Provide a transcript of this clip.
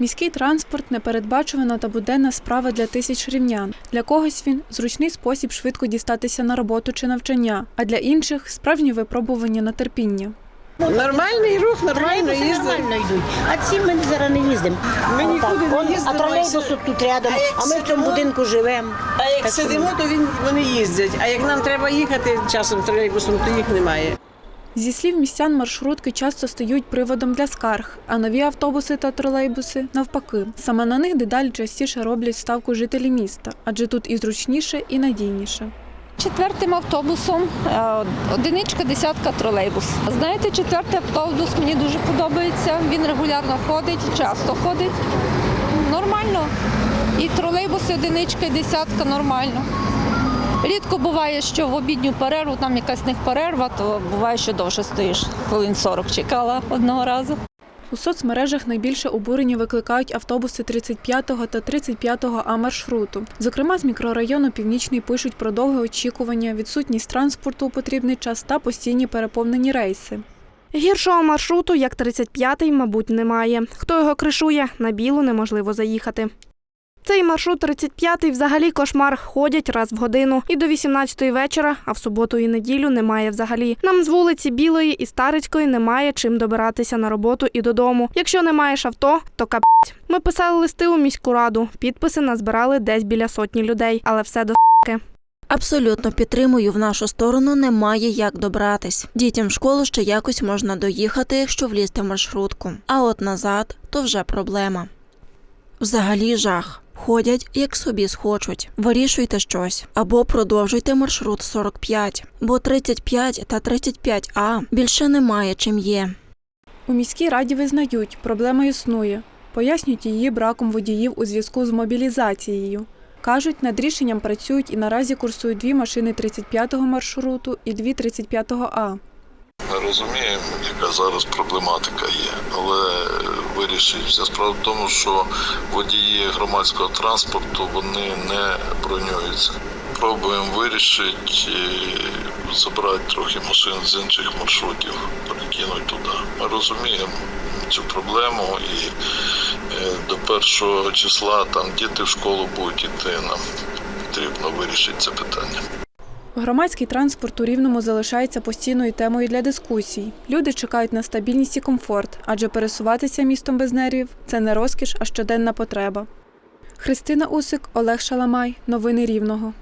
Міський транспорт непередбачувана та буденна справа для тисяч рівнян. Для когось він зручний спосіб швидко дістатися на роботу чи навчання, а для інших справжнє випробування на терпіння. Нормальний рух, нормально їздить. нормально йдуть. А ці ми зараз не їздимо. Ми нікуди не їздимо, А тролейбус тут рядом, а а ми в цьому будинку живемо. А як Так сидимо, то він, вони їздять. А як нам треба їхати часом тролейбусом, то їх немає. Зі слів містян, маршрутки часто стають приводом для скарг, а нові автобуси та тролейбуси навпаки. Саме на них дедалі частіше роблять ставку жителі міста, адже тут і зручніше, і надійніше. Четвертим автобусом е, одиничка, десятка тролейбус. Знаєте, четвертий автобус мені дуже подобається. Він регулярно ходить, часто ходить. Нормально. І тролейбуси одиничка, і десятка нормально. Рідко буває, що в обідню перерву, там якась них перерва, то буває, що довше стоїш. Хвилин 40 чекала одного разу. У соцмережах найбільше обурення викликають автобуси 35-го та 35-го А маршруту. Зокрема, з мікрорайону Північний пишуть про довге очікування, відсутність транспорту у потрібний час та постійні переповнені рейси. Гіршого маршруту, як 35-й, мабуть, немає. Хто його кришує, на білу неможливо заїхати. Цей маршрут 35-й взагалі кошмар. Ходять раз в годину. І до 18-ї вечора, а в суботу і неділю немає взагалі. Нам з вулиці Білої і Старицької немає чим добиратися на роботу і додому. Якщо не маєш авто, то капець. Ми писали листи у міську раду. Підписи назбирали десь біля сотні людей, але все до Абсолютно підтримую в нашу сторону. Немає як добратись. Дітям в школу ще якось можна доїхати, якщо влізти в маршрутку. А от назад то вже проблема. Взагалі жах. Ходять, як собі схочуть. Вирішуйте щось або продовжуйте маршрут 45, бо 35 та 35А більше немає чим є. У міській раді визнають, проблема існує. Пояснюють її браком водіїв у зв'язку з мобілізацією. Кажуть, над рішенням працюють і наразі курсують дві машини 35-го маршруту і дві 35-го А. Ми розуміємо, яка зараз проблематика є, але вирішить вся справа в тому, що водії громадського транспорту вони не бронюються. Пробуємо вирішити, забрати трохи машин з інших маршрутів, перекинути туди. Ми розуміємо цю проблему і е, до першого числа там діти в школу будуть іти. Нам потрібно вирішити це питання. Громадський транспорт у Рівному залишається постійною темою для дискусій. Люди чекають на стабільність і комфорт, адже пересуватися містом без нервів це не розкіш, а щоденна потреба. Христина Усик, Олег Шаламай. Новини Рівного.